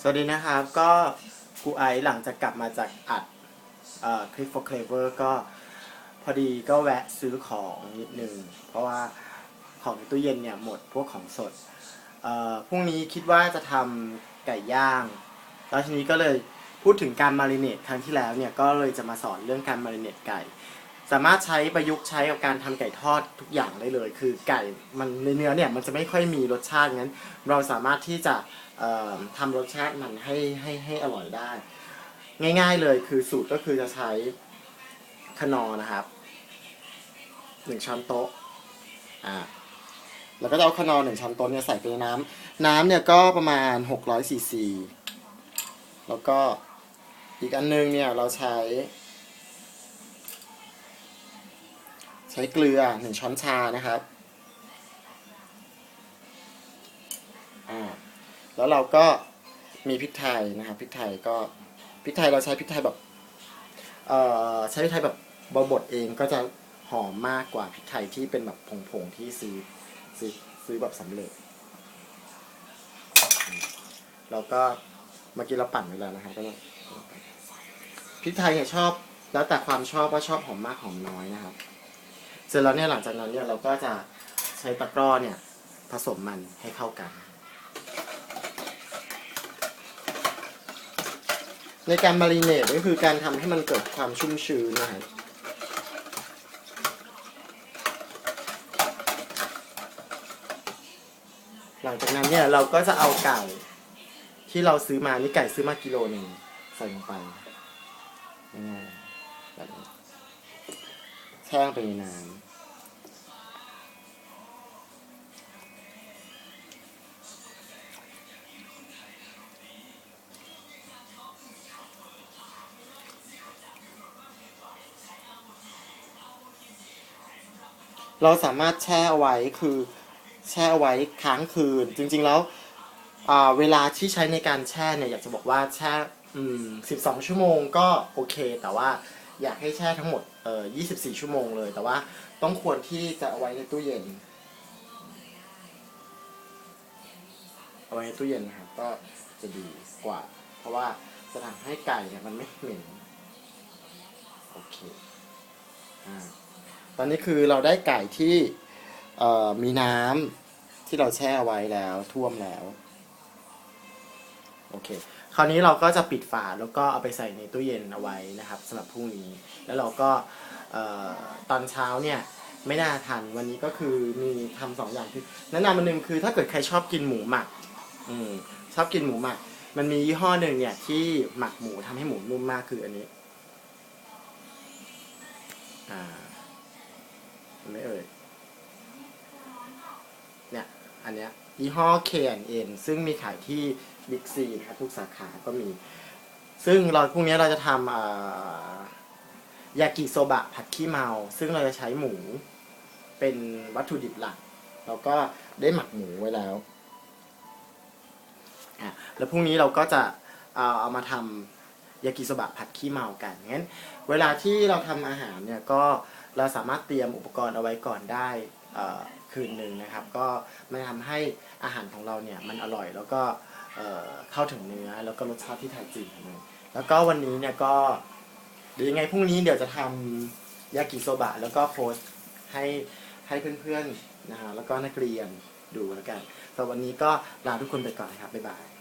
สวัสดีนะครับ ก็กูไอซ์หลังจากกลับมาจากอัดคลิป for clever ก็พอดีก็แวะซื้อของนิดนึง เพราะว่าของในตู้เย็นเนี่ยหมดพวกของสดเอ่อพรุ่งนี้คิดว่าจะทำไก่ย่าง แล้วทีนี้ก็เลยพูดถึงการมาริเนตครั้งที่แล้วเนี่ยก็เลยจะมาสอนเรื่องการมาริเนตไก่ สามารถใช้ประยุกต์ใช้กับการทำไก่ทอดทุกอย่างได้เลย คือไก่มันในเนื้อเนี่ยมันจะไม่ค่อยมีรสชาติงั้น เราสามารถที่จะเอ่อทำรสชาติมันให้ให้ให้อร่อยได้ ง่าย ๆเลยคือสูตรก็คือจะใช้คนอนะครับหนึ่งช้อนโต๊ะอ่าแล้วก็จะเอาคนอร์หนึ่งช้อนโต๊ะเนี่ยใส่ไปในน้ำน้ำเนี่ยก็ประมาณ600ซีซีแล้วก็อีกอันนึงเนี่ยเราใช้ ช้เกลือหนึ่งช้อนชานะครับแล้วเราก็มีพริกไทยนะครับพริกไทยก็พริกไทยเราใช้พริกไทยแบบเอ่อใช้พริกไทยแบบบดเองก็จะหอมมากกว่าพริกไทยที่เป็นแบบผงๆที่ซื้อซื้อซื้อแบบสำเร็จแล้วก็เมื่อกี้เราปั่นไปแล้วนะครับก็พริกไทยเนี่ยชอบ แล้วแต่ความชอบว่าชอบหอมมากหอมน้อยนะครับ เสร็จแล้วเนี่ยหลังจากนั้นเนี่ยเราก็จะใช้ตะกร้อเนี่ยผสมมันให้เข้ากัน ในการมารีเนตก็คือการทำให้มันเกิดความชุ่มชื้นนะครับหลังจากนั้นเนี่ยเราก็จะเอาไก่ที่เราซื้อมานี่ไก่ซื้อมากิโลหนึ่งใส่ลงไปง่ายๆแบบนี้ แช่งไปในน้ำเราสามารถแช่เอาไว้คือแช่เอาไว้ค้างคืน จริง ๆแล้วเวลาที่ใช้ในการแช่เนี่ยอยากจะบอกว่าแช่อืม12ชั่วโมงก็โอเคแต่ว่า อยากให้แช่ทั้งหมดเอ่อ24 ชั่วโมงเลย แต่ว่าต้องควรที่จะเอาไว้ในตู้เย็น เอาไว้ในตู้เย็นนะครับก็จะดีกว่า เพราะว่าจะทำให้ไก่เนี่ยมันไม่เหม็นโอเคอ่าตอนนี้คือเราได้ไก่ที่เอ่อมีน้ำที่เราแช่เอาไว้แล้วท่วมแล้ว โอเค คราวนี้เราก็จะปิดฝาแล้วก็เอาไปใส่ในตู้เย็นเอาไว้นะครับสำหรับพรุ่งนี้ แล้วเราก็อตอนเช้าเนี่ยไม่น่าทันวันนี้ก็คือมีทำสองอย่างคือแนะนำอันหนึ่งคือถ้าเกิดใครชอบกินหมูหมักอืมชอบกินหมูหมัก มันมียี่ห้อหนึ่งเนี่ยที่หมักหมูทำให้หมูนุ่มมากคืออันนี้อ่าไม่เอ่ยเนี่ยอันเนี้ยยี่ห้อ K&N ซึ่งมีขายที่ บิ๊กซีนะครับทุกสาขาก็มี ซึ่งเราพรุ่งนี้เราจะทำยากิโซบะผัดขี้เมา ซึ่งเราจะใช้หมูเป็นวัตถุดิบหลัก แล้วก็ได้หมักหมูไว้แล้วอะแล้วพรุ่งนี้เราก็จะเอาเอามาทำยากิโซบะผัดขี้เมากันงั้น เวลาที่เราทำอาหารเนี่ยก็เราสามารถเตรียมอุปกรณ์เอาไว้ก่อนได้คืนหนึ่งนะครับ ก็มันทำให้อาหารของเราเนี่ยมันอร่อยแล้วก็ เข้าถึงเนื้อแล้วก็รสชาติที่แท้จริงแล้วก็วันนี้เนี่ยก็เดี๋ยวยังไงพรุ่งนี้เดี๋ยวจะทำยากิโซบะแล้วก็โพสให้ให้เพื่อนๆนะฮะแล้วก็นักเรียนดูแล้วกันสำหรับวันนี้ก็ลาทุกคนไปก่อนนะครับบ๊ายบาย